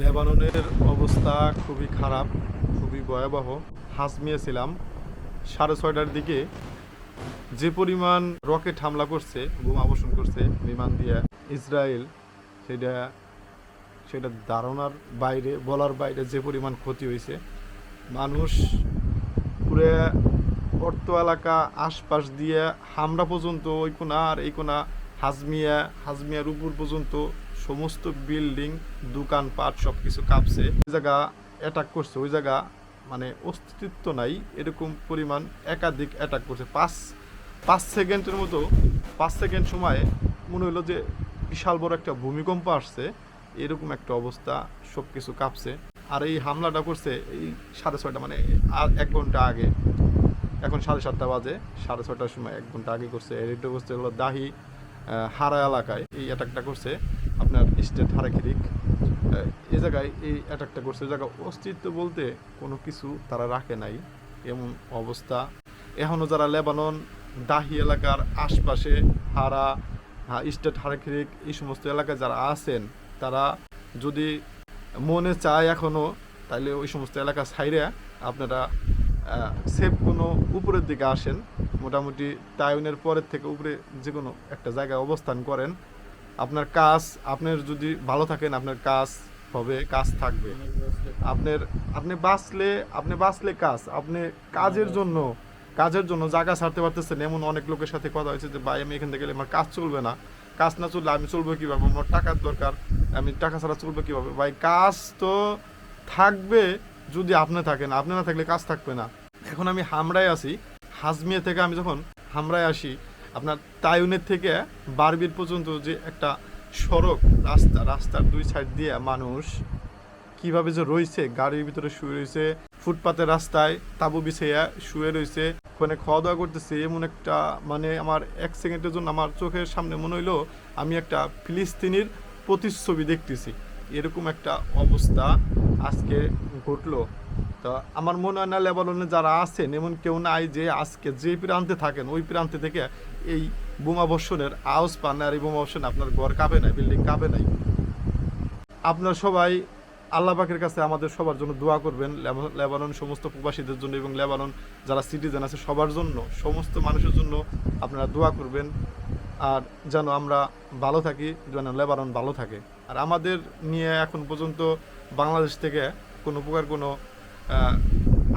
লেবাননের অবস্থা খুবই খারাপ, খুবই ভয়াবহ। হাসমিয়েছিলাম সাড়ে ছয়টার দিকে যে পরিমাণ রকেট হামলা করছে, বোমা করছে বিমান দিয়ে ইসরায়েল, সেটা সেটা ধারণার বাইরে, বলার বাইরে যে পরিমাণ ক্ষতি হয়েছে, মানুষ পুরো অর্থ এলাকা আশপাশ দিয়ে হামরা পর্যন্ত ওই কোনা আর এই কোনা হাজমিয়া, হাজমিয়ার উপর পর্যন্ত সমস্ত বিল্ডিং দোকানপাট সব কিছু কাঁপছে। জায়গা অ্যাটাক করছে, ওই জায়গা মানে অস্তিত্ব নাই, এরকম পরিমাণ একাধিক অ্যাটাক করছে। পাঁচ পাঁচ সেকেন্ডের মতো, পাঁচ সেকেন্ড সময়ে মনে হলো যে বিশাল বড় একটা ভূমিকম্প আসছে, এরকম একটা অবস্থা সব কিছু কাঁপছে। আর এই হামলাটা করছে এই সাড়ে ছয়টা মানে এক ঘণ্টা আগে। এখন সাড়ে সাতটা বাজে, সাড়ে ছটার সময় এক ঘণ্টা আগে করছে। এটা করছে হলো দাহি হারা এলাকায় এই অ্যাটাকটা করছে। স্টেট হারাখিরিক এ জায়গায় এই অ্যাটাকটা করছে। এই জায়গায় অস্তিত্ব বলতে কোনো কিছু তারা রাখে নাই। এমন অবস্থা। এখনও যারা লেবানন দাহি এলাকার আশপাশে, হারা হা- স্টেট হারাখিরিক এই সমস্ত এলাকায় যারা আছেন, তারা যদি মনে চায় এখনও তাহলে ওই সমস্ত এলাকা ছাইরে আপনারা সেফ কোনো উপরের দিকে আসেন। মোটামুটি তাইওয়ানের পরের থেকে উপরে যে কোনো একটা জায়গায় অবস্থান করেন। আপনার কাজ, আপনার যদি ভালো থাকেন, আপনার কাজ হবে, কাজ থাকবে। আপনার, আপনি বাঁচলে আপনি বাঁচলে কাজ। আপনি কাজের জন্য কাজের জন্য জায়গা ছাড়তে পারতেছেন। এমন অনেক লোকের সাথে কথা হয়েছে যে, ভাই, আমি এখান থেকে গেলে আমার কাজ চলবে না। কাজ না চললে আমি চলবো কীভাবে? আমার টাকার দরকার। আমি টাকা ছাড়া চলবো কীভাবে? ভাই, কাজ তো থাকবে যদি আপনি থাকেন। আপনি না থাকলে কাজ থাকবে না। এখন আমি হামরায় আছি। হাজমিয়া থেকে আমি যখন হামরায় আসি আপনার তাইউনের থেকে বারবির পর্যন্ত যে একটা সড়ক, রাস্তা, রাস্তার দুই সাইড দিয়ে মানুষ কীভাবে যে রয়েছে, গাড়ির ভিতরে শুয়ে রয়েছে, ফুটপাতের রাস্তায় তাবু বিছাইয়া শুয়ে রয়েছে, ওখানে খাওয়া দাওয়া করতেছে, এমন একটা মানে আমার এক সেকেন্ডের জন্য আমার চোখের সামনে মনে হইল, আমি একটা ফিলিস্তিনির প্রতিচ্ছবি দেখতেছি। এরকম একটা অবস্থা আজকে ঘটলো। তো আমার মনে হয় না লেবাননে যারা আছেন, এমন কেউ নাই যে আজকে যে প্রান্তে থাকেন, ওই প্রান্তে থেকে এই বোমা বর্ষণের আওয়াজ পান আর এই বোমা বর্ষণ আপনার ঘর কাঁপে নাই বিল্ডিং কাঁপে নাই। আপনার সবাই আল্লাহ পাকের কাছে আমাদের সবার জন্য দোয়া করবেন, লেবা- লেবানন সমস্ত প্রবাসীদের জন্য এবং লেবানন যারা সিটিজেন আছে সবার জন্য, সমস্ত মানুষের জন্য আপনারা দোয়া করবেন। আর যেন আমরা ভালো থাকি, যেন লেবানন ভালো থাকে। আর আমাদের নিয়ে এখন পর্যন্ত বাংলাদেশ থেকে কোনো প্রকার কোনো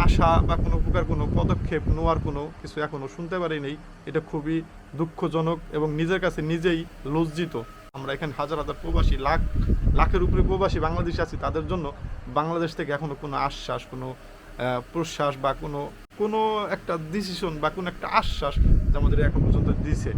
আশা বা কোনো প্রকার কোনো পদক্ষেপ নেওয়ার কোনো কিছু এখনও শুনতে পারি নেই এটা খুবই দুঃখজনক এবং নিজের কাছে নিজেই লজ্জিত। আমরা এখানে হাজার হাজার প্রবাসী, লাখ, লাখের উপরে প্রবাসী বাংলাদেশ আছি, তাদের জন্য বাংলাদেশ থেকে এখনও কোনো আশ্বাস, কোনো প্রশ্বাস বা কোনো কোনো একটা ডিসিশন বা কোনো একটা আশ্বাস আমাদের এখন পর্যন্ত দিছে।